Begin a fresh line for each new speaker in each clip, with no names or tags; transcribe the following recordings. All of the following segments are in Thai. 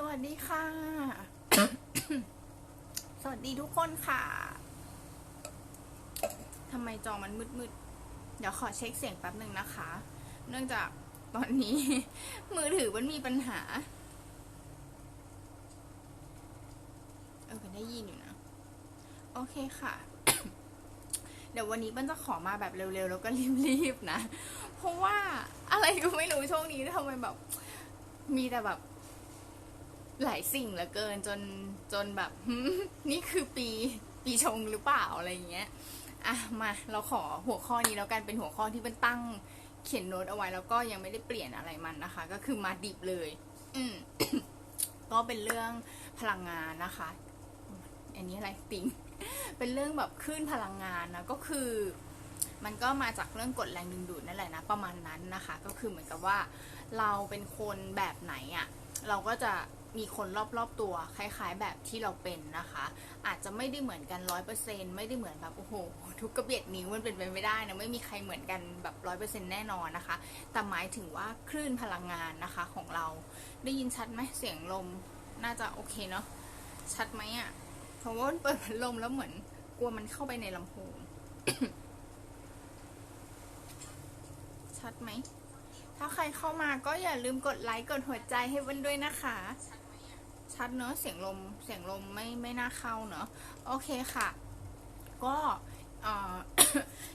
สวัสดีค่ะ สวัสดีทุกคนค่ะ ทำไมจอมันมืดๆ เดี๋ยวขอเช็คเสียงแป๊บหนึ่งนะคะ เนื่องจากตอนนี้ มือถือมันมีปัญหา เออได้ยินอยู่นะ โอเคค่ะ เดี๋ยววันนี้มันจะขอมาแบบเร็วๆ แล้วก็รีบๆ นะ เพราะว่าอะไรก็ไม่รู้ช่วงนี้ทำไมแบบ มีแต่แบบ หลายสิ่งเหลือเกินจนจนแบบนี่คือปีปีชงหรือเปล่าอะไรอย่างเงี้ยอะมาเราขอหัวข้อนี้แล้วกันเป็นหัวข้อที่เป็นตั้งเขียนโน้ตเอาไว้แล้วก็ยังไม่ได้เปลี่ยนอะไรมันนะคะ ก็คือมาดิบเลย อืมก็เป็นเรื่องพลังงานนะคะ อันนี้อะไรติงเป็นเรื่องแบบคลื่นพลังงานนะก็คือ มันก็มาจากเรื่องกฎแรงดึงดูดนั่นแหละนะประมาณนั้นนะคะ ก็คือเหมือนกับว่า เราเป็นคนแบบไหนอะ่ะ เราก็จะ มีคนรอบๆตัวคล้าย ๆ แบบที่เราเป็นนะคะ อาจจะไม่ได้เหมือนกันร้อยเปอร์เซ็นไม่ได้เหมือนแบบโอ้โหทุกกระเบียดนิ้วมันเป็นไปไม่ได้นะไม่มีใครเหมือนกันแบบร้อยเปอร์เซ็นแน่นอนนะคะ แต่หมายถึงว่าคลื่นพลังงานนะคะของเราได้ยินชัดไหมเสียงลมน่าจะโอเคเนาะชัดไหมอะ่ะเพราะว่าเปิดพัดลมแล้วเหมือนกลัวมันเข้าไปในลำโพงชัดไหมถ้าใครเข้ามาก็อย่าลืมกดไลค์กดหัวใจให้วันด้วยนะคะ ชัดเนอะเสียงลมเสียงลมไม่ไม่น่าเข้าเนอะโอเคค่ะ ก็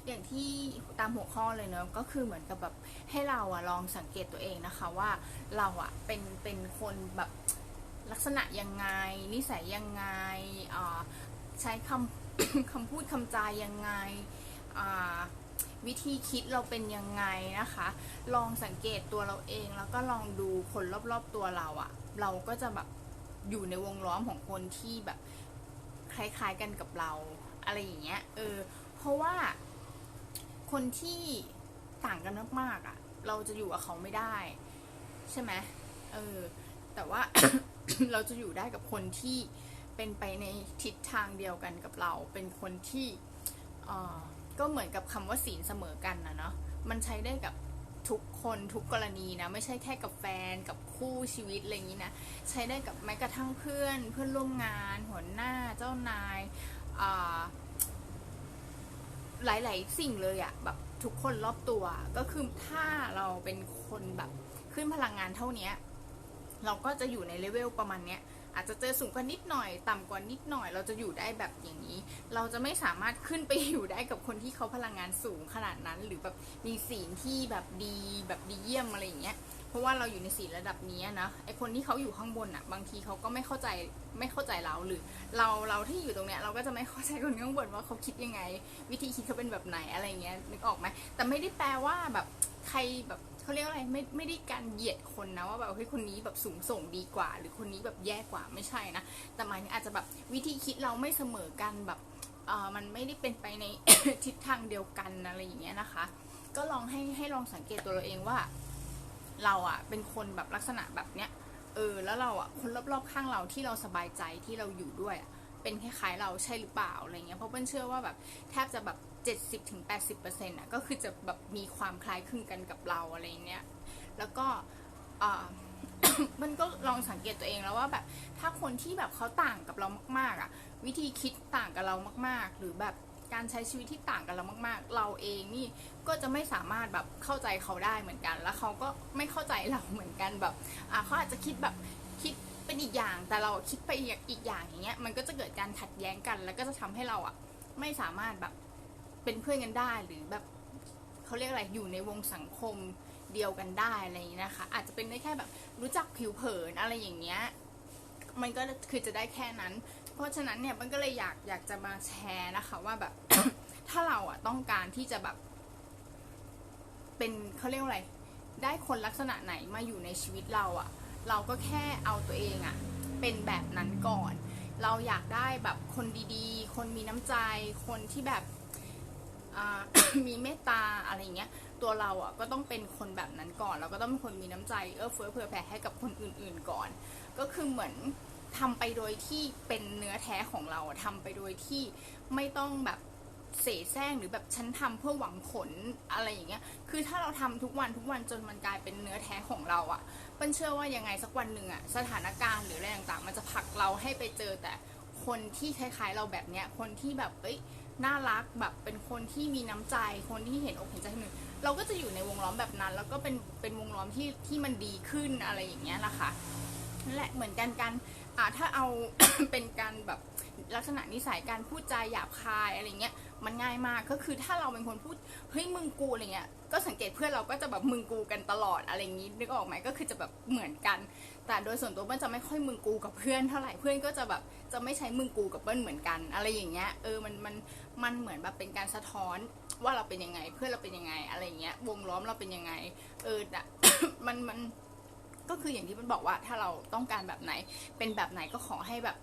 อย่างที่ตามหัวข้อเลยเนอะก็คือเหมือนกับแบบให้เราอะลองสังเกตตัวเองนะคะว่าเราอะเป็นเป็นคนแบบลักษณะยังไง นิสัยยังไงใช้คำคำพูดคำจายังไงวิธีคิดเราเป็นยังไงนะคะ ลองสังเกตตัวเราเองแล้วก็ลองดูคนรอบๆตัวเราอะเราก็จะแบบ อยู่ในวงล้อมของคนที่แบบคล้ายๆกันกับเราอะไรอย่างเงี้ย เออ เพราะว่าคนที่ต่างกันมากๆอะเราจะอยู่กับเขาไม่ได้ ใช่ไหมเออ แต่ว่าเราจะอยู่ได้กับคนที่เป็นไปในทิศทางเดียวกันกับเรา เป็นคนที่เอ่อก็เหมือนกับคำว่าศีลเสมอกันนะเนาะ มันใช้ได้กับทุกคนทุกกรณีนะ ไม่ใช่แค่กับแฟนกับ คู่ชีวิตอะไรอย่างนี้นะใช้ได้กับแม้กระทั่งเพื่อนเพื่อนร่วมงานหัวหน้าเจ้านายอ่าหลาย ๆ สิ่งเลยอะแบบทุกคนรอบตัวก็คือถ้าเราเป็นคนแบบขึ้นพลังงานเท่านี้เราก็จะอยู่ในเลเวลประมาณเนี้ย อาจจะเจอสูงกว่านิดหน่อย ต่ำกว่านิดหน่อย เราจะอยู่ได้แบบอย่างนี้ เราจะไม่สามารถขึ้นไปอยู่ได้กับคนที่เขาพลังงานสูงขนาดนั้น หรือแบบมีศีลที่แบบดีแบบดีเยี่ยมอะไรอย่างเงี้ยเพราะว่าเราอยู่ในศีระดับนี้นะไอคนที่เขาอยู่ข้างบนอะ บางทีเขาก็ไม่เข้าใจไม่เข้าใจเราหรือ เราเราที่อยู่ตรงเนี้ยเราก็จะไม่เข้าใจคนข้างบนว่าเขาคิดยังไง วิธีคิดเขาเป็นแบบไหนอะไรเงี้ยนึกออกไหมแต่ไม่ได้แปลว่าแบบใครแบบ เขาเรียกอะไรไม่ไม่ได้การเหยียดคนนะว่าแบบเฮ้ยคนนี้แบบสูงส่งดีกว่า หรือคนนี้แบบแย่กว่าไม่ใช่นะแต่หมายถึงอาจจะแบบวิธีคิดเราไม่เสมอกันแบบเออมันไม่ได้เป็นไปใน ทิศทางเดียวกันอะไรอย่างเงี้ยนะคะ ก็ลองให้ให้ลองสังเกตตัวเราเองว่า เราอะเป็นคนแบบลักษณะแบบเนี้ยเออแล้วเราอะคนรอบๆข้างเราที่เราสบายใจที่เราอยู่ด้วยเป็นคล้ายๆเราใช่หรือเปล่าอะไรเงี้ยเพราะเปิ้ลเชื่อว่าแบบแทบจะแบบ 70-80%ถึง80%อะก็คือจะแบบมีความคล้ายคลึงกันกับเราอะไรเงี้ย แล้วก็มันก็ลองสังเกตตัวเองแล้วว่าแบบถ้าคนที่แบบเขาต่างกับเรามากๆอะวิธีคิดต่างกับเรามาก ๆ หรือแบบการใช้ชีวิตที่ต่างกับเรามาก ๆ เราเองนี่ก็จะไม่สามารถแบบเข้าใจเขาได้เหมือนกัน แล้วเขาก็ไม่เข้าใจเราเหมือนกันแบบอ่าเขาอาจจะคิดแบบคิดเป็นอีกอย่าง แต่เราคิดไปอีกอย่างอย่างเงี้ยมันก็จะเกิดการขัดแย้งกัน แล้วก็จะทำให้เราอะไม่สามารถแบบ เป็นเพื่อนกันได้หรือแบบเขาเรียกอะไรอยู่ในวงสังคมเดียวกันได้อะไรอย่างเงี้นะคะ อาจจะเป็นได้แค่แบบรู้จักผิวเผินอะไรอย่างเงี้ยมันก็คือจะได้แค่นั้น เพราะฉะนั้นเนี่ยมันก็เลยอยากอยากจะมาแชร์นะคะ ว่าแบบ ถ้าเราอะต้องการที่จะแบบ เป็นเขาเรียกอะไร ได้คนลักษณะไหนมาอยู่ในชีวิตเราอะเราก็แค่เอาตัวเองอะเป็นแบบนั้นก่อน เราอยากได้แบบคนดีๆ คนมีน้ำใจ คนที่แบบ มีเมตตาอะไรเงี้ยตัวเราอะก็ต้องเป็นคนแบบนั้นก่อน เราก็ต้องเป็นคนมีน้ำใจเอื้อเฟื้อเผื่อแผ่ให้กับคนอื่น ๆก่อน ก็คือเหมือนทำไปโดยที่เป็นเนื้อแท้ของเราอะทำไปโดยที่ไม่ต้องแบบเสแสร้งหรือแบบฉันทำเพื่อหวังผลอะไรอย่างเงี้ย คือถ้าเราทำทุกวันทุกวันจนมันกลายเป็นเนื้อแท้ของเราอะ่ะเปิ้ลเชื่อว่ายังไงสักวันหนึ่งอะ่ะสถานการณ์หรืออะไรต่างๆ มันจะผลักเราให้ไปเจอแต่คนที่คล้ายๆเราแบบเนี้ย คนที่แบบเอ้ย น่ารักแบบเป็นคนที่มีน้ำใจคนที่เห็นอกเห็นใจคนอื่นเราก็จะอยู่ในวงล้อมแบบนั้น แล้วก็เป็นเป็นวงล้อมที่ที่มันดีขึ้นอะไรอย่างเงี้ยแหละค่ะนั่นแหละเหมือนกันการอ่าถ้าเอา เป็นการแบบลักษณะนิสัยการพูดจาหยาบคายอะไรเงี้ยมันง่ายมากก็คือถ้าเราเป็นคนพูดเฮ้ยมึงกูอะไรเงี้ยก็สังเกตเพื่อนเราก็จะแบบมึงกูกันตลอดอะไรอย่างงี้นึกออกไหมก็คือจะแบบเหมือนกัน แต่โดยส่วนตัวเปิ้ลจะไม่ค่อยมึงกูกับเพื่อนเท่าไหร่เพื่อนก็จะแบบจะไม่ใช้มึงกูกับเปิ้ลเหมือนกัน อะไรอย่างเงี้ยเออมันมันมันเหมือนแบบเป็นการสะท้อนว่าเราเป็นยังไง เพื่อนเราเป็นยังไงอะไรเงี้ยวงล้อมเราเป็นยังไง เออมันมันก็คืออย่างที่มันบอกว่าถ้าเราต้องการแบบไหน เป็นแบบไหนก็ขอให้แบบ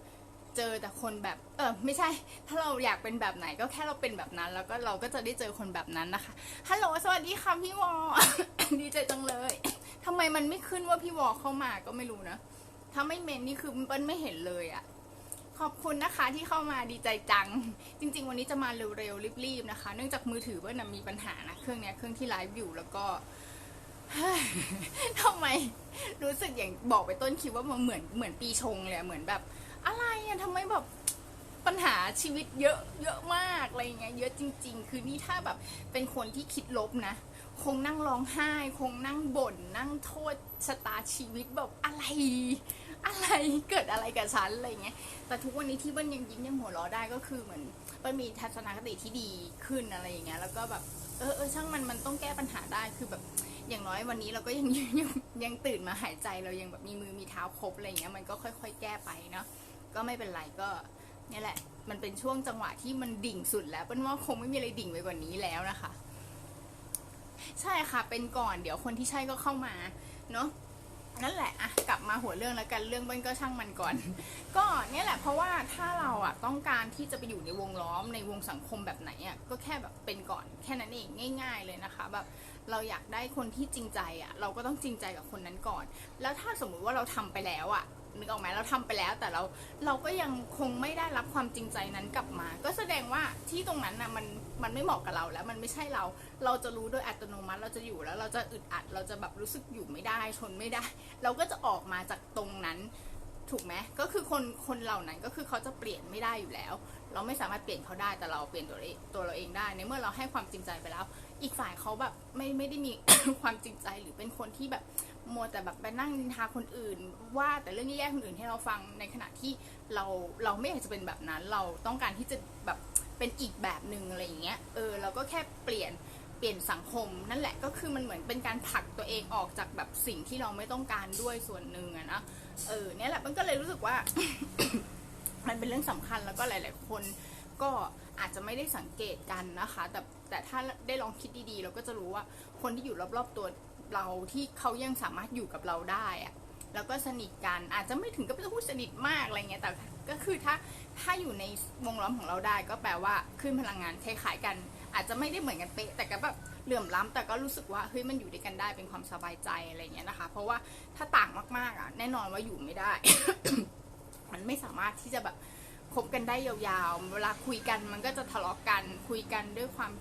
เจอแต่คนแบบเออไม่ใช่ ถ้าเราอยากเป็นแบบไหนก็แค่เราเป็นแบบนั้น แล้วก็เราก็จะได้เจอคนแบบนั้นนะคะฮัลโหลสวัสดีค่ะพี่วอดีใจจังเลย ทำไมมันไม่ขึ้นว่าพี่วอเข้ามาก็ไม่รู้นะ ถ้าไม่เมนนี่คือเปิ้ลไม่เห็นเลยอะขอบคุณนะคะที่เข้ามาดีใจจัง จริง ๆ วันนี้จะมาเร็วๆรีบๆนะคะ เนื่องจากมือถือเปิ้ลนมีปัญหานะเครื่องเนี้ยเครื่องที่ไลฟ์อยู่แล้วก็ทำไมรู้สึกอย่างบอกไปต้นคลิปว่ามันเหมือนเหมือนปีชงเลยเหมือนแบบ อะไรอะทำไมแบบปัญหาชีวิตเยอะเยอะมากอะไรเงี้ยเยอะจริง ๆ คือนี่ถ้าแบบเป็นคนที่คิดลบนะ คงนั่งร้องไห้ คงนั่งบ่นนั่งโทษชะตาชีวิตแบบอะไร อะไรเกิดอะไรกับฉันอะไรเงี้ยแต่ทุกวันนี้ที่เบิ้ลยังยิ้มยังหัวเราะได้ก็คือเหมือนเบิ้ลมีทัศนคติที่ดีขึ้นอะไรอย่างเงี้ยแล้วก็แบบเออเออช่างมันมันต้องแก้ปัญหาได้คือแบบอย่างน้อยวันนี้เราก็ยังยังยังตื่นมาหายใจเรายังแบบมีมือมีเท้าครบอะไรเงี้ยมันก็ค่อย ๆ แก้ไปเนาะก็ไม่เป็นไรก็เนี่ยแหละ มันเป็นช่วงจังหวะที่มันดิ่งสุดแล้วเป็นว่าคงไม่มีอะไรดิ่งไปกว่านี้แล้วนะคะ ใช่ค่ะเป็นก่อนเดี๋ยวคนที่ใช่ก็เข้ามาเนาะนั่นแหละอะกลับมาหัวเรื่องแล้วกันเรื่องเบิ้ลก็ช่างมันก่อน ก็เนี่ยแหละเพราะว่าถ้าเราอะต้องการที่จะไปอยู่ในวงล้อมในวงสังคมแบบไหนอะก็แค่แบบเป็นก่อนแค่นั้นเองง่าย ๆ เลยนะคะแบบเราอยากได้คนที่จริงใจอะเราก็ต้องจริงใจกับคนนั้นก่อน แล้วถ้าสมมุติว่าเราทำไปแล้วอะ นึกออกไหมเราทำไปแล้ว แต่เราเราก็ยังคงไม่ได้รับความจริงใจนั้นกลับมา ก็แสดงว่าที่ตรงนั้นนะมันมันไม่เหมาะกับเราแล้วมันไม่ใช่เรา เราจะรู้โดยอัตโนมัติเราจะอยู่แล้วเราจะอึดอัดเราจะแบบรู้สึกอยู่ไม่ได้ทนไม่ได้ เราก็จะออกมาจากตรงนั้นถูกไหมก็คือคนคนเหล่านั้นก็คือเขาจะเปลี่ยนไม่ได้อยู่แล้ว เราไม่สามารถเปลี่ยนเขาได้แต่เราเปลี่ยนตัวเองตัวเราเองได้ ในเมื่อเราให้ความจริงใจไปแล้ว อีกฝ่ายเขาแบบไม่ไม่ได้มีความจริงใจหรือเป็นคนที่แบบ มัวแต่แบบไปนั่งนินทาคนอื่น ว่าแต่เรื่องแย่ๆคนอื่นให้เราฟังในขณะที่เราเราไม่อยากจะเป็นแบบนั้น เราต้องการที่จะแบบเป็นอีกแบบหนึ่งอะไรอย่างเงี้ยเออเราก็แค่เปลี่ยนเปลี่ยนสังคม นั่นแหละก็คือมันเหมือนเป็นการผลักตัวเองออกจากแบบสิ่งที่เราไม่ต้องการด้วยส่วนหนึ่งอะนะเออเนี่ยแหละมันก็เลยรู้สึกว่า มันเป็นเรื่องสำคัญแล้วก็หลาย ๆ คนก็อาจจะไม่ได้สังเกตกันนะคะ แต่แต่ถ้าได้ลองคิดดีๆ เราก็จะรู้ว่าคนที่อยู่รอบๆตัว เราที่เขายังสามารถอยู่กับเราได้อะแล้วก็สนิทกันอาจจะไม่ถึงกับจะพูดสนิทมากอะไรเงี้ยแต่ก็คือถ้าถ้าอยู่ในวงล้อมของเราได้ ก็แปลว่าขึ้นพลังงานคล้ายๆกัน อาจจะไม่ได้เหมือนกันเป๊ะแต่ก็แบบเหลื่อมล้ำแต่ก็รู้สึกว่าเฮ้ยมันอยู่ด้วยกันได้เป็นความสบายใจอะไรเงี้ยนะคะ เพราะว่าถ้าต่างมากๆอะแน่นอนว่าอยู่ไม่ได้ มันไม่สามารถที่จะแบบคบกันได้ยาวๆ เวลาคุยกันมันก็จะทะเลาะกันคุยกันด้วยความ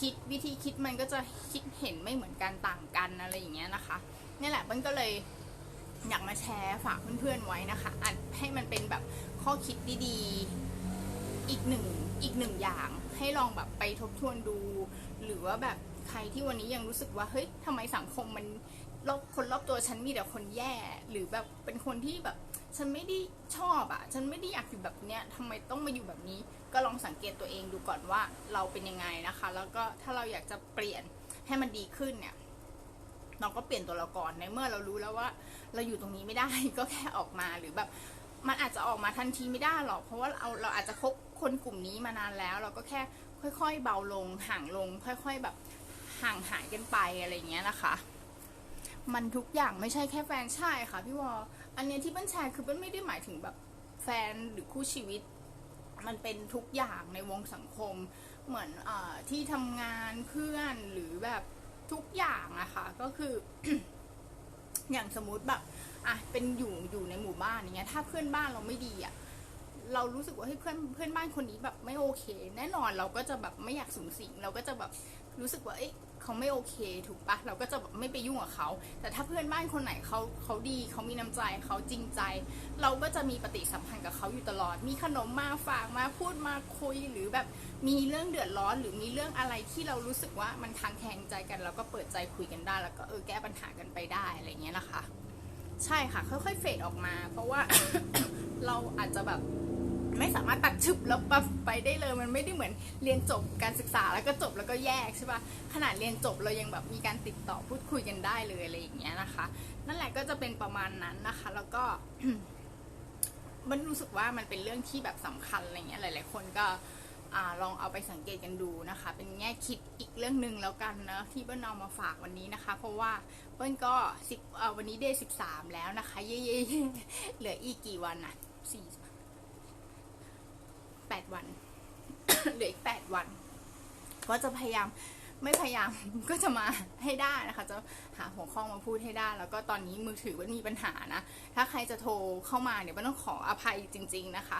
คิดวิธีคิดมันก็จะคิดเห็นไม่เหมือนกันต่างกันอะไรอย่างเงี้ยนะคะนี่แหละมันก็เลยอยากมาแชร์ฝากเพื่อนๆไว้นะคะอัดให้มันเป็นแบบข้อคิดดีๆอีกหนึ่งอีกหนึ่งอย่าง ให้ลองแบบไปทบทวนดู หรือว่าแบบใครที่วันนี้ยังรู้สึกว่าเฮ้ยทำไมสังคมมันรอบคนรอบตัวฉันมีแต่คนแย่ หรือแบบเป็นคนที่แบบ ฉันไม่ได้ชอบอะ่ะฉันไม่ได้อยากอยู่แบบเนี้ยทำไมต้องมาอยู่แบบนี้ ก็ลองสังเกตตัวเองดูก่อนว่าเราเป็นยังไงนะคะ แล้วก็ถ้าเราอยากจะเปลี่ยนให้มันดีขึ้นเนี่ยเราก็เปลี่ยนตัวเราก่อนในเมื่อเรารู้แล้วว่า เราอยู่ตรงนี้ไม่ได้ก็แค่ออกมาหรือแบบมันอาจจะออกมาทันทีไม่ได้หรอกเพราะว่าเราเราอาจจะคบคนกลุ่มนี้มานานแล้ว เราก็แค่ค่อยๆ เบาลงห่างลง ค่อย ๆ แบบห่างหายกันไปอะไรอย่างเงี้ยนะคะ มันทุกอย่างไม่ใช่แค่แฟนใช่ค่ะพี่วออันเนี้ยที่เปิ้ลแชร์คือเปิ้ลไม่ได้หมายถึงแบบแฟนหรือคู่ชีวิต มันเป็นทุกอย่างในวงสังคม เหมือนอที่ทำงานเพื่อนหรือแบบทุกอย่างอะค่ะก็คือ อย่างสมมติแบบอะเป็นอยู่อยู่ในหมู่บ้านอย่างเงี้ย ถ้าเพื่อนบ้านเราไม่ดีอะเรารู้สึกว่าเฮ้ยเพื่อนเพื่อนบ้านคนนี้แบบไม่โอเค แน่นอนเราก็จะแบบไม่อยากสูงสิงเราก็จะแบบรู้สึกว่าเอ๊ะ เขาไม่โอเคถูกปะเราก็จะแบบไม่ไปยุ่งกับเขา แต่ถ้าเพื่อนบ้านคนไหนเขาเขาดีเขามีน้ำใจเขาจริงใจ เราก็จะมีปฏิสัมพันธ์กับเขาอยู่ตลอด มีขนมมาฝากมาพูดมาคุยหรือแบบมีเรื่องเดือดร้อน หรือมีเรื่องอะไรที่เรารู้สึกว่ามันคางแข็งใจกันเราก็เปิดใจคุยกันได้ แล้วก็เออแก้ปัญหากันไปได้อะไรเงี้ยนะคะ ใช่ค่ะค่อยๆเฟดออกมา เพราะว่าเราอาจจะแบบ ไม่สามารถตัดฉุบแล้วปั๊บไปได้เลย มันไม่ได้เหมือนเรียนจบการศึกษาแล้วก็จบแล้วก็แยกใช่ปะขนาดเรียนจบเรายังแบบมีการติดต่อพูดคุยกันได้เลยอะไรอย่างเงี้ยนะคะ นั่นแหละก็จะเป็นประมาณนั้นนะคะ แล้วก็มันรู้สึกว่ามันเป็นเรื่องที่แบบสำคัญอะไรเงี้ยหลาย ๆ คนก็อลองเอาไปสังเกตกันดูนะคะ เป็นแง่คิดอีกเรื่องหนึ่งแล้วกันนะที่เบิ้ลเอามาฝากวันนี้นะคะ เพราะว่าเบิ้ลก็สิบวันนี้เดย์สิบสามแล้วนะคะ เย่ๆเหลืออีกกี่วันอะสี่ แปดวันเหลืออีกแปดวัน ก็จะพยายามไม่พยายามก็จะมาให้ได้นะคะ จะหาหัวข้อมาพูดให้ได้ แล้วก็ตอนนี้มือถือมันมีปัญหานะ ถ้าใครจะโทรเข้ามาเนี่ยมันต้องขออภัยจริง ๆนะคะ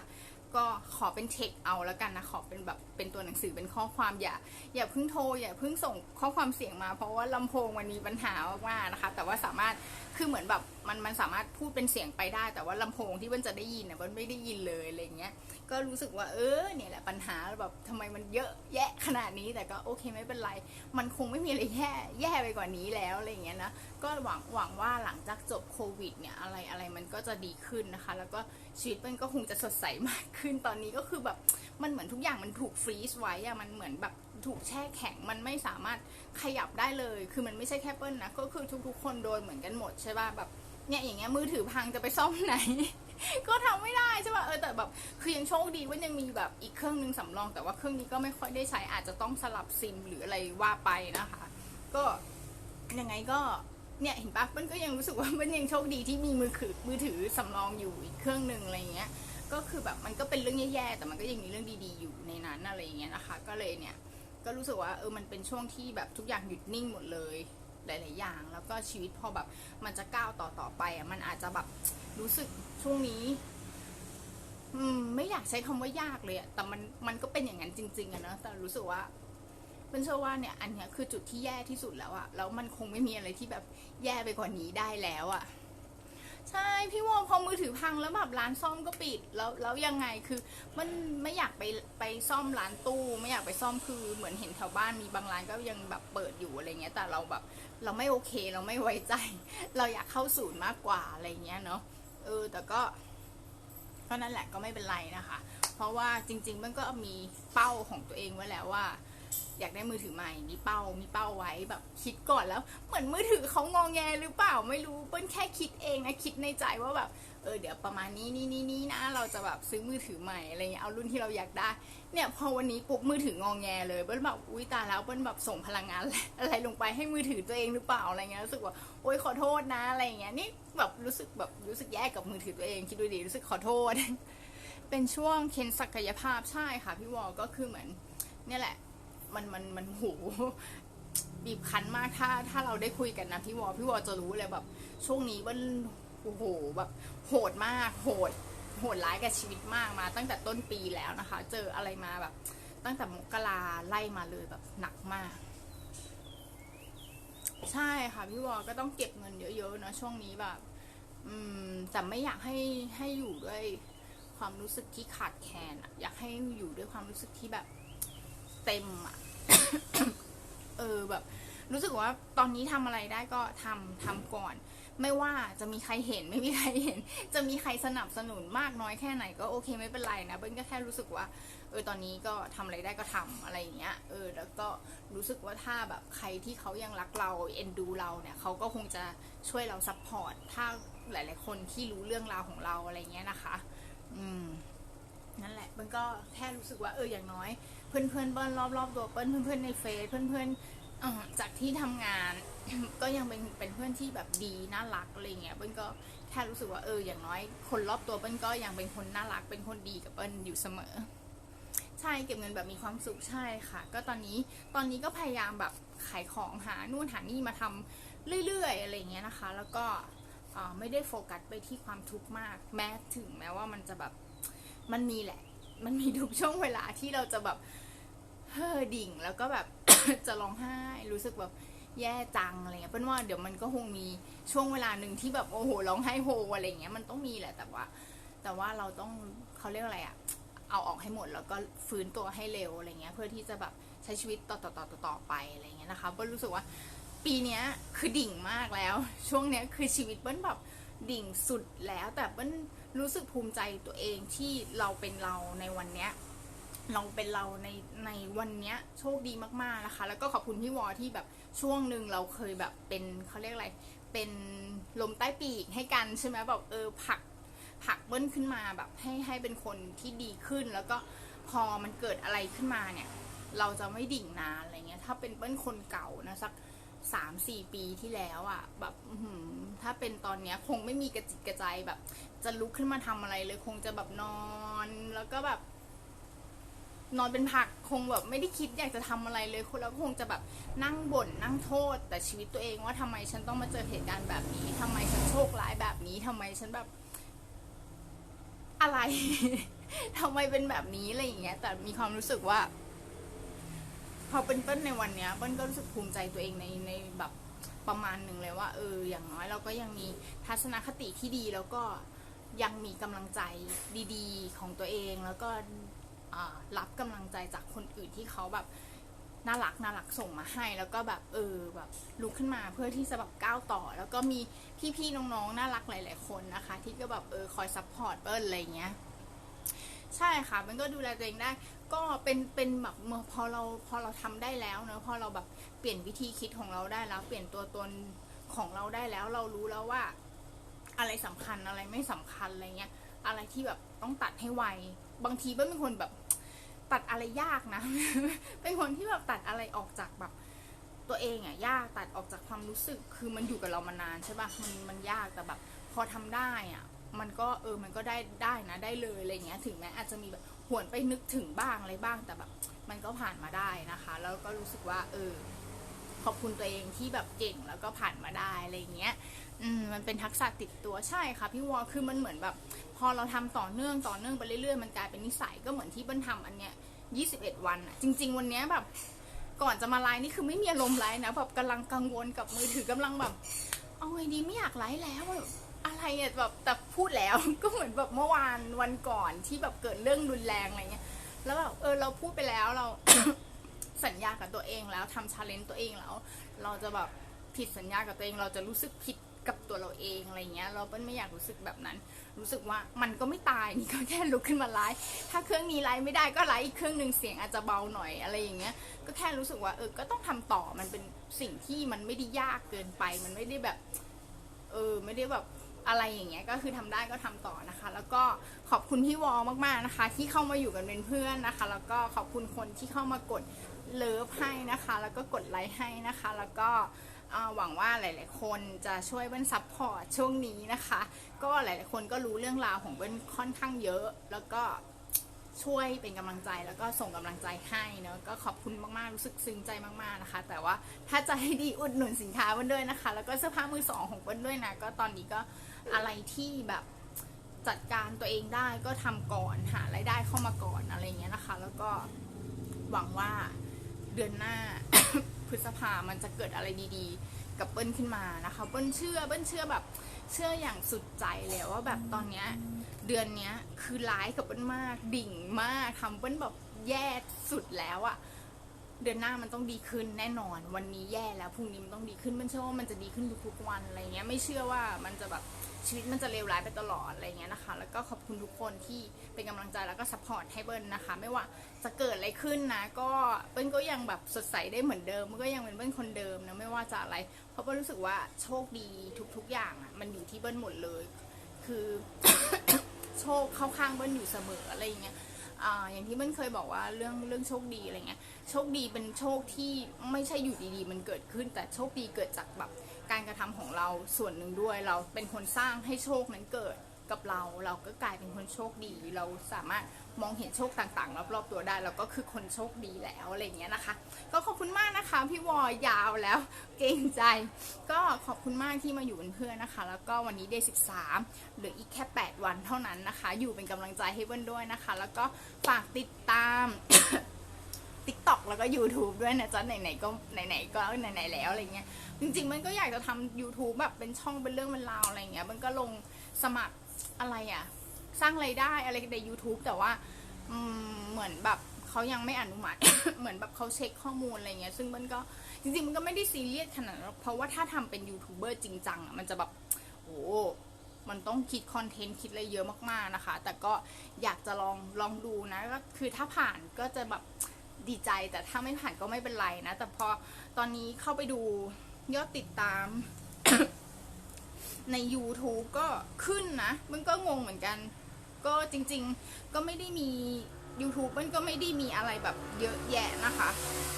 ก็ขอเป็นเทคเอาแล้วกันนะขอเป็นแบบเป็นตัวหนังสือเป็นข้อความอย่า อย่าเพิ่งโทรอย่าเพิ่งส่งข้อความเสียงมา เพราะว่าลำโพงมันมีปัญหามากๆนะคะ แต่ว่าสามารถคือเหมือนแบบมันมันสามารถพูดเป็นเสียงไปได้ แต่ว่าลำโพงที่มันจะได้ยินเนี่ยมันไม่ได้ยินเลยอะไรเงี้ย ก็รู้สึกว่าเออเนี่ยแหละปัญหาแบบทำไมมันเยอะแยะขนาดนี้แต่ก็โอเคไม่เป็นไร มันคงไม่มีอะไรแย่แย่ไปกว่านี้แล้วอะไรอย่างเงี้ยนะ ก็หวังหวังว่าหลังจากจบโควิดเนี่ยอะไรอะไรมันก็จะดีขึ้นนะคะ แล้วก็ชีวิตมันก็คงจะสดใสมากขึ้นตอนนี้ก็คือแบบมันเหมือนทุกอย่างมันถูกฟรีซไว้อะมันเหมือนแบบ ถูกแช่แข็งมันไม่สามารถขยับได้เลย คือมันไม่ใช่แค่เปิ้ลนะ ก็คือทุกๆ คนโดนเหมือนกันหมดใช่ป่ะแบบเนี่ยอย่างเงี้ยมือถือพังจะไปซ่อมไหน ก็ทำไม่ได้ใช่ป่ะเออแต่แบบคือยังโชคดีว่ายังมีแบบอีกเครื่องนึงสำรอง แต่ว่าเครื่องนี้ก็ไม่ค่อยได้ใช้อาจจะต้องสลับซิมหรืออะไรว่าไปนะคะ ก็ยังไงก็เนี่ยเห็นปะมันก็ยังรู้สึกว่ามันยังโชคดีที่มีมือถือมือถือสำรองอยู่อีกเครื่องหนึ่งอะไรเงี้ยก็คือแบบมันก็เป็นเรื่องแย่ๆแต่มันก็ยังมีเรื่องดีๆอยู่ในนั้นอะไรเงี้ยนะคะ ก็เลยเนี่ย ก็รู้สึกว่าเออมันเป็นช่วงที่แบบทุกอย่างหยุดนิ่งหมดเลยหลาย ๆ อย่าง แล้วก็ชีวิตพอแบบมันจะก้าวต่อต่อไปอะมันอาจจะแบบรู้สึกช่วงนี้อืมไม่อยากใช้คำว่ายากเลยอะแต่มันมันก็เป็นอย่างนั้นจริง ๆอะเนอะแต่รู้สึกว่าเป็นเชื่อว่าเนี่ยอันเนี้ยคือจุดที่แย่ที่สุดแล้วอะแล้วมันคงไม่มีอะไรที่แบบแย่ไปกว่านี้ได้แล้วอะ ใช่พี่วอพอมือถือพังแล้วแบบร้านซ่อมก็ปิดแล้วแล้วยังไงคือ มันไม่อยากไปไปซ่อมร้านตู้ ไม่อยากไปซ่อมคือเหมือนเห็นแถวบ้านมีบางร้านก็ยังแบบเปิดอยู่อะไรเงี้ยแต่เราแบบเราไม่โอเคเราไม่ไว้ใจ เราอยากเข้าศูนย์มากกว่าอะไรเงี้ยเนาะเออแต่ก็ก็นั่นแหละก็ไม่เป็นไรนะคะ เพราะว่าจริง ๆ มันก็มีเป้าของตัวเองไว้แล้วว่า อยากได้มือถือใหม่ มีเป้า มีเป้าไว้แบบคิดก่อนแล้ว เหมือนมือถือเขางองแงหรือเปล่าไม่รู้เปิ้ลแค่คิดเองนะคิดในใจว่าแบบเออเดี๋ยวประมาณนี้นี่นี่นี่นะเราจะแบบซื้อมือถือใหม่อะไรเงี้ยเอารุ่นที่เราอยากได้ เนี่ยพอวันนี้ปุ๊บมือถืององแงเลยเปิ้ลแบบอุ้ยตายแล้วเปิ้ลแบบส่งพลังงานอะไรลงไปให้มือถือตัวเองหรือเปล่าอะไรเงี้ยรู้สึกว่าโอ๊ยขอโทษนะอะไรเงี้ยนี่แบบรู้สึกแบบรู้สึกแย่กับมือถือตัวเองคิดดูดิรู้สึกขอโทษ เป็นช่วงเค้นศักยภาพใช่ค่ะพี่วอก็คือเหมือนเนี่ยแหละ มันมันมันโหบีบคั้นมากถ้าถ้าเราได้คุยกันนะพี่วอพี่วอจะรู้เลยแบบ ช่วงนี้มันโอ้โหแบบโหดมากโหดโหดร้ายกับชีวิตมากมา ตั้งแต่ต้นปีแล้วนะคะ เจออะไรมาแบบ ตั้งแต่มกราไล่มาเลยแบบหนักมาก ใช่ค่ะพี่วอก็ต้องเก็บเงินเยอะๆนะช่วงนี้แบบ อืมแต่ไม่อยากให้ให้อยู่ด้วยความรู้สึกที่ขาดแคลนอะอยากให้อยู่ด้วยความรู้สึกที่แบบ เต็มอะ เออแบบ รู้สึกว่าตอนนี้ทำอะไรได้ก็ทำทำก่อน ไม่ว่าจะมีใครเห็นไม่มีใครเห็น จะมีใครสนับสนุนมากน้อยแค่ไหนก็โอเคไม่เป็นไรนะเบิ้ลก็แค่รู้สึกว่าเออตอนนี้ก็ทำอะไรได้ก็ทำอะไรอย่างเงี้ยเออแล้วก็รู้สึกว่าถ้าแบบใครที่เขายังรักเราเอ็นดูเราเนี่ยเขาก็คงจะช่วยเราซัพพอร์ตถ้าหลาย ๆ คนที่รู้เรื่องราวของเราอะไรเงี้ยนะคะ อืมนั่นแหละมันก็แค่รู้สึกว่าเอออย่างน้อย เพื่อนๆเบิ้ลรอบๆตัวเปิ้ลเพื่อนเพื่อนๆในเฟซเพื่อนๆจากที่ทำงาน ก็ยังเป็นเป็นเพื่อนที่แบบดีน่ารักอะไรเงี้ยเปิ้ลก็แค่รู้สึกว่าเอออย่างน้อย คนรอบตัวเปิ้ลก็ยังเป็นคนน่ารักเป็นคนดีกับเปิ้ลอยู่เสมอ ใช่เก็บเงินแบบมีความสุขใช่ค่ะ ก็ตอนนี้ตอนนี้ก็พยายามแบบขายของหานู่นหานี่มาทำเรื่อยๆอะไรเงี้ยนะคะ แล้วก็ไม่ได้โฟกัสไปที่ความทุกข์มาก แม้ถึงแม้ว่ามันจะแบบมันมีแหละ มันมีทุกช่วงเวลาที่เราจะแบบ เฮ้อดิ่งแล้วก็แบบ จะร้องไห้รู้สึกแบบแย่จังอะไรเงี้ยเป็นว่าเดี๋ยวมันก็คงมีช่วงเวลาหนึ่งที่แบบโอ้โหร้องไห้โฮอะไรเงี้ยมันต้องมีแหละแต่ว่า แต่ว่าเราต้องเขาเรียกอะไรอะเอาออกให้หมดแล้วก็ฟื้นตัวให้เร็วอะไรเงี้ยเพื่อที่จะแบบใช้ชีวิตต่อต่อต่อต่อตอไปอะไรเงี้ยนะคะเปิ้ลรู้สึกว่าปีเนี้ยคือดิ่งมากแล้ว ช่วงเนี้ยคือชีวิตเปิ้ลแบบดิ่งสุดแล้ว แต่เปิ้ลรู้สึกภูมิใจตัวเองที่เราเป็นเราในวันเนี้ย เราเป็นเราในในวันเนี้ยโชคดีมากๆนะคะ แล้วก็ขอบคุณพี่วอที่แบบช่วงหนึ่งเราเคยแบบเป็นเขาเรียกอะไร เป็นลมใต้ปีกให้กันใช่ไหมแบบเออผักผักเบิ้ลขึ้นมาแบบให้ให้เป็นคนที่ดีขึ้น แล้วก็พอมันเกิดอะไรขึ้นมาเนี่ย เราจะไม่ดิ่งนานอะไรเงี้ย ถ้าเป็นเบิ้ลคนเก่านะสักสามสี่ปีที่แล้วอะ่ะ แบบถ้าเป็นตอนเนี้ยคงไม่มีกระจิตกระใจแบบ จะลุกขึ้นมาทำอะไรเลย คงจะแบบนอน แล้วก็แบบ นอนเป็นผักคงแบบไม่ได้คิดอยากจะทำอะไรเลยคนแล้วคงจะแบบนั่งบ่นนั่งโทษ แต่ชีวิตตัวเองว่าทำไมฉันต้องมาเจอเหตุการณ์แบบนี้ทำไมฉันโชคร้ายแบบนี้ทำไมฉันแบบ อะไรทำไมเป็นแบบนี้อะไรอย่างเงี้ย แต่มีความรู้สึกว่า พอเป็นเปิ้ลในวันเนี้ยเปิ้ลก็รู้สึกภูมิใจตัวเองในในแบบประมาณหนึ่งเลยว่า เออ อย่างน้อยเราก็ยังมีทัศนคติที่ดีแล้วก็ยังมีกำลังใจดี ๆ ของตัวเองแล้วก็ รับกำลังใจจากคนอื่นที่เขาแบบน่ารักน่ารักส่งมาให้ แล้วก็แบบเออแบบลุกขึ้นมาเพื่อที่จะแบบก้าวต่อ แล้วก็มีพี่ๆน้องๆน่ารักหลาย ๆ คนนะคะ ที่ก็แบบเออคอยซัพพอร์ตเปิ้ลอะไรเงี้ยใช่ค่ะ มันก็ดูแลตัวเองได้ ก็เป็นเป็นแบบเมื่อพอเราพอเราทำได้แล้วเนอะพอเราแบบเปลี่ยนวิธีคิดของเราได้แล้ว เปลี่ยนตัวตนของเราได้แล้ว เรารู้แล้วว่า อะไรสำคัญอะไรไม่สำคัญอะไรเงี้ยอะไรที่แบบต้องตัดให้ไวบางทีเปิ้ลเป็นคนแบบ ตัดอะไรยากนะ เป็นคนที่แบบตัดอะไรออกจากแบบตัวเองอะยากตัดออกจากความรู้สึก คือมันอยู่กับเรามานานใช่ปะมันมันยากแต่แบบ พอทำได้อะมันก็เออมันก็ได้ได้นะได้เลยอะไรเงี้ยถึงแม้อาจจะมีแบบหวนไปนึกถึงบ้างอะไรบ้างแต่แบบ มันก็ผ่านมาได้นะคะ แล้วก็รู้สึกว่า เออ ขอบคุณตัวเองที่แบบเก่งแล้วก็ผ่านมาได้อะไรเงี้ยอืมมันเป็นทักษะติดตัวใช่ค่ะพี่วอคือมันเหมือนแบบ พอเราทำต่อเนื่องต่อเนื่องไปเรื่อยๆมันกลายเป็นนิสัยก็เหมือนที่เบิ้ลทำอันเนี้ย 21 วันอะจริง ๆ วันเนี้ยแบบ ก่อนจะมาไลฟ์นี่คือไม่มีอารมณ์ไลฟ์นะแบบกำลังกังวลกับมือถือกำลังแบบ เอาไงดีไม่อยากไลฟ์แล้วแบบอะไรอะแบบแต่พูดแล้ว ก็เหมือนแบบเมื่อวานวันก่อนที่แบบเกิดเรื่องรุนแรงอะไรเงี้ย แล้วแบบเออเราพูดไปแล้วเรา สัญญากับตัวเองแล้วทำชาเลนจ์ตัวเองแล้ว เราจะแบบผิดสัญญากับตัวเองเราจะรู้สึกผิด กับตัวเราเองอะไรเงี้ยเราเปิ้ลไม่อยากรู้สึกแบบนั้น รู้สึกว่ามันก็ไม่ตายนี่ก็แค่ลุกขึ้นมาไลฟ์ถ้าเครื่องนี้ไลฟ์ไม่ได้ก็ไลฟ์อีกเครื่องหนึ่งเสียงอาจจะเบาหน่อยอะไรอย่างเงี้ยก็แค่รู้สึกว่าเออก็ต้องทำต่อมันเป็นสิ่งที่มันไม่ได้ยากเกินไป มันไม่ได้แบบเออไม่ได้แบบอะไรอย่างเงี้ยก็คือทำได้ก็ทำต่อนะคะ แล้วก็ขอบคุณพี่วอมากๆนะคะ ที่เข้ามาอยู่กันเป็นเพื่อนนะคะ แล้วก็ขอบคุณคนที่เข้ามากดเลิฟให้นะคะ แล้วก็กดไลค์ให้นะคะ แล้วก็ หวังว่าหลาย ๆ คนจะช่วยเบิ้ลซัพพอร์ตช่วงนี้นะคะ ก็หลาย ๆ คนก็รู้เรื่องราวของเบิ้ลค่อนข้างเยอะ แล้วก็ช่วยเป็นกำลังใจแล้วก็ส่งกำลังใจให้เนอะก็ขอบคุณมาก ๆ รู้สึกซึ้งใจมาก ๆ นะคะ แต่ว่าถ้าจะให้ดีอุดหนุนสินค้าเบิ้ลด้วยนะคะ แล้วก็เสื้อผ้ามือสองของเบิ้ลด้วยนะ ก็ตอนนี้ก็อะไรที่แบบจัดการตัวเองได้ก็ทำก่อนหารายได้เข้ามาก่อนอะไรเงี้ยนะคะ แล้วก็หวังว่า เดือนหน้า พฤษภามันจะเกิดอะไรดีๆ กับเปิ้ลขึ้นมานะคะเปิ้ลเชื่อเปิ้ลเชื่อแบบเชื่ออย่างสุดใจเลยว่าแบบตอนเนี้ยเดือนเนี้ยคือร้ายกับเปิ้ลมาก ดิ่งมากทำเปิ้ลแบบแย่สุดแล้วอะเดือนหน้ามันต้องดีขึ้นแน่นอน วันนี้แย่แล้วพรุ่งนี้มันต้องดีขึ้นมันเชื่อว่ามันจะดีขึ้นทุกๆวันอะไรเงี้ยไม่เชื่อว่ามันจะแบบ ชีวิตมันจะเลวร้ายไปตลอดอะไรเงี้ยนะคะ แล้วก็ขอบคุณทุกคนที่เป็นกำลังใจแล้วก็ซัพพอร์ตให้เบิ้ลนะคะ ไม่ว่าจะเกิดอะไรขึ้นนะก็เบิ้ลก็ยังแบบสดใสได้เหมือนเดิมก็ยังเป็นเบิ้ลคนเดิมนะไม่ว่าจะอะไร เพราะเบิ้ลรู้สึกว่าโชคดีทุก ๆ อย่างอะมันอยู่ที่เบิ้ลหมดเลย คือโชคเข้าข้างเบิ้ลอยู่เสมออะไรอย่างเงี้ยอ่าอย่างที่มันเคยบอกว่าเรื่องเรื่องโชคดีอะไรเงี้ย โชคดีเป็นโชคที่ไม่ใช่อยู่ดีๆ มันเกิดขึ้น แต่โชคดีเกิดจากแบบ การกระทำของเราส่วนหนึ่งด้วย เราเป็นคนสร้างให้โชคนั้นเกิดกับเรา เราก็กลายเป็นคนโชคดี เราสามารถมองเห็นโชคต่างๆรอบๆตัวได้เราก็คือคนโชคดีแล้วอะไรเงี้ยนะคะ ก็ขอบคุณมากนะคะ พี่วอยาวแล้วเกรงใจ ก็ขอบคุณมากที่มาอยู่เป็นเพื่อนนะคะ แล้วก็วันนี้เดย์สิบสามเหลืออีกแค่ 8 วันเท่านั้นนะคะ อยู่เป็นกำลังใจให้เบิ้ลด้วยนะคะ แล้วก็ฝากติดตาม ติ๊กต็อกแล้วก็ YouTube ด้วยนะจ๊ะไหนๆก็ไหนๆก็ไหนๆแล้วอะไรเงี้ยจริงๆมันก็อยากจะทำ YouTube แบบเป็นช่องเป็นเรื่องเป็นราวอะไรเงี้ยมันก็ลงสมัครอะไรอะสร้างไรายได้อะไรใน YouTube แต่ว่าเหมือนแบบเขายังไม่อนุมัติ เหมือนแบบเขาเช็คข้อมูลอะไรเงี้ยซึ่งมันก็จริงๆมันก็ไม่ได้ซีเรียสขนาดนั้นเพราะว่าถ้าทำเป็นยูทูบเบอร์จริงจังอะมันจะแบบโอ้มันต้องคิดคอนเทนต์คิดอะไรเยอะมากๆนะคะ แต่ก็อยากจะลองลองดูนะก็คือถ้าผ่านก็จะแบบ ดีใจแต่ถ้าไม่ผ่านก็ไม่เป็นไรนะ แต่พอตอนนี้เข้าไปดูยอดติดตาม ใน YouTube ก็ขึ้นนะ มันก็งงเหมือนกัน ก็จริง ๆ ก็ไม่ได้มี YouTube มันก็ไม่ได้มีอะไรแบบเยอะแยะนะคะ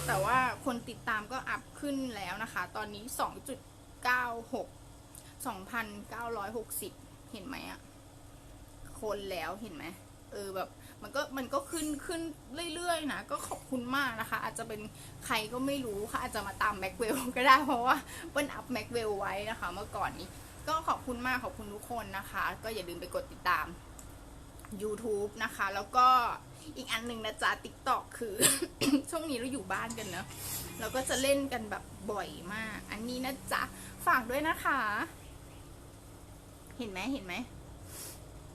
แต่ว่าคนติดตามก็อัพขึ้นแล้วนะคะ ตอนนี้ 2.96 2,960 เห็นไหมอะคนแล้วเห็นไหมเออแบบ มันก็มันก็ขึ้นขึ้นเรื่อยๆนะก็ขอบคุณมากนะคะ อาจจะเป็นใครก็ไม่รู้ค่ะอาจจะมาตามแม็กเวลก็ได้เพราะว่าเปิ้ลอัพแม็กเวลไว้นะคะ เมื่อก่อนนี้ก็ขอบคุณมากขอบคุณทุกคนนะคะ ก็อย่าลืมไปกดติดตาม YouTube นะคะ แล้วก็อีกอันหนึ่งนะจ๊ะ TikTok คือ ช่วงนี้เราอยู่บ้านกันเนอะเราก็จะเล่นกันแบบบ่อยมาก อันนี้นะจ๊ะ ฝากด้วยนะคะ เห็นไหมเห็นไหม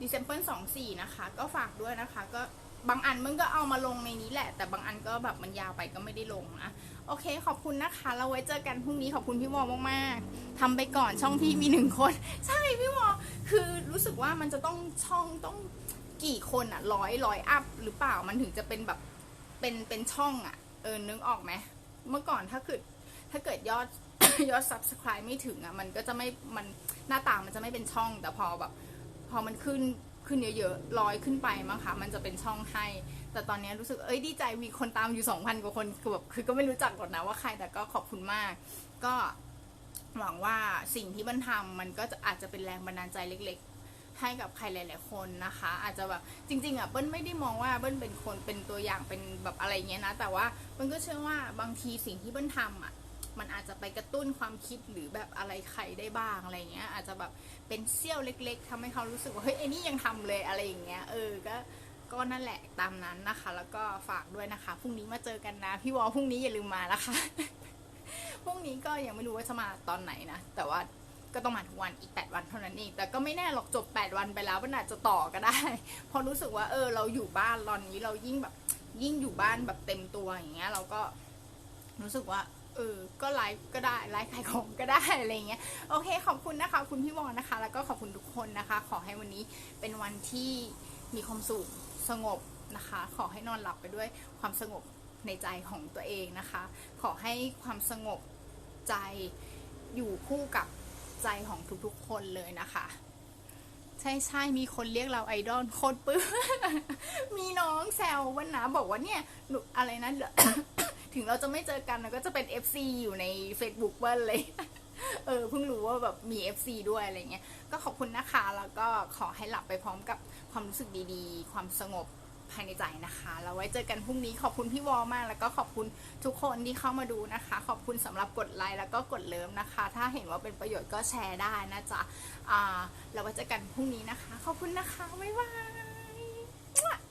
December สองสี่นะคะ ก็ฝากด้วยนะคะ ก็บางอันมันก็เอามาลงในนี้แหละ แต่บางอันก็แบบมันยาวไปก็ไม่ได้ลงนะ โอเค ขอบคุณนะคะ เราไว้เจอกันพรุ่งนี้ขอบคุณพี่วอมากๆทำไปก่อนช่องพี่มีหนึ่งคน ใช่พี่วอคือรู้สึกว่ามันจะต้องช่องต้องกี่คนอะร้อยร้อยอัพหรือเปล่ามันถึงจะเป็นแบบเป็นเป็นช่องอะเออนึกออกไหมเมื่อก่อนถ้าเกิดถ้าเกิดยอดยอด subscribe ไม่ถึงอะมันก็จะไม่มันหน้าตามันจะไม่เป็นช่องแต่พอแบบ พอมันขึ้นขึ้นเยอะๆร้อยขึ้นไปมั้งคะมันจะเป็นช่องให้ แต่ตอนนี้รู้สึกเอ้ยดีใจมีคนตามอยู่สองพันกว่าคนคือแบบคือก็ไม่รู้จักหรอกนะว่าใครแต่ก็ขอบคุณมาก ก็หวังว่าสิ่งที่มันทำมันก็จะอาจจะเป็นแรงบันดาลใจเล็กๆ ให้กับใครหลาย ๆ คนนะคะ อาจจะแบบจริง ๆอะเบิ้ลไม่ได้มองว่าเบิ้ลเป็นคนเป็นตัวอย่างเป็นแบบอะไรเงี้ยนะ แต่ว่าเบิ้ลก็เชื่อว่าบางทีสิ่งที่เบิ้ลทำอะ มันอาจจะไปกระตุ้นความคิดหรือแบบอะไรใครได้บ้างอะไรเงี้ย อาจจะแบบเป็นเสี้ยวเล็ก ๆทำให้เขารู้สึกว่าเฮ้ยไอ้นี่ยังทำเลยอะไรอย่างเงี้ยเออก็ก็นั่นแหละตามนั้นนะคะ แล้วก็ฝากด้วยนะคะพรุ่งนี้มาเจอกันนะ พี่วอลพรุ่งนี้อย่าลืมมานะคะพรุ่งนี้ก็ยังไม่รู้ว่าจะมาตอนไหนนะ แต่ว่าก็ต้องมาทุกวันอีก 8 วันเท่านั้นเอง แต่ก็ไม่แน่หรอกจบ 8 วันไปแล้วมันอาจจะต่อก็ได้เพอรู้สึกว่าเออ เราอยู่บ้านตอนนี้เรายิ่งแบบยิ่งอยู่บ้านแบบเต็มตัวอย่างเงี้ย เราก็รู้สึกว่า ออก็ไลฟ์ก็ได้ไลฟ์ขายของก็ได้อะไรเงี้ยโอเค ขอบคุณนะคะ คุณพี่วอนนะคะ แล้วก็ขอบคุณทุกคนนะคะ ขอให้วันนี้เป็นวันที่มีความสุขสงบนะคะ ขอให้นอนหลับไปด้วยความสงบในใจของตัวเองนะคะ ขอให้ความสงบใจอยู่คู่กับใจของทุกๆคนเลยนะคะ ใช่ใช่มีคนเรียกเราไอดอลโคตรปื้อมีน้องแซววันนะบอกว่าเนี่ยหนูอะไรนะ ถึงเราจะไม่เจอกันเราก็จะเป็น FC อยู่ใน Facebook เบิ้ลเลย เออเพิ่งรู้ว่าแบบมี FC ด้วยอะไรเงี้ย ก็ขอบคุณนะคะ แล้วก็ขอให้หลับไปพร้อมกับความรู้สึกดีๆ ความสงบภายในใจนะคะแล้วไว้เจอกันพรุ่งนี้ขอบคุณพี่วอลมาก แล้วก็ขอบคุณทุกคนที่เข้ามาดูนะคะ ขอบคุณสำหรับกดไลค์แล้วก็กดเลิฟนะคะ ถ้าเห็นว่าเป็นประโยชน์ก็แชร์ได้นะจ๊ะเราไว้เจอกันพรุ่งนี้นะคะ ขอบคุณนะคะ บ๊ายบาย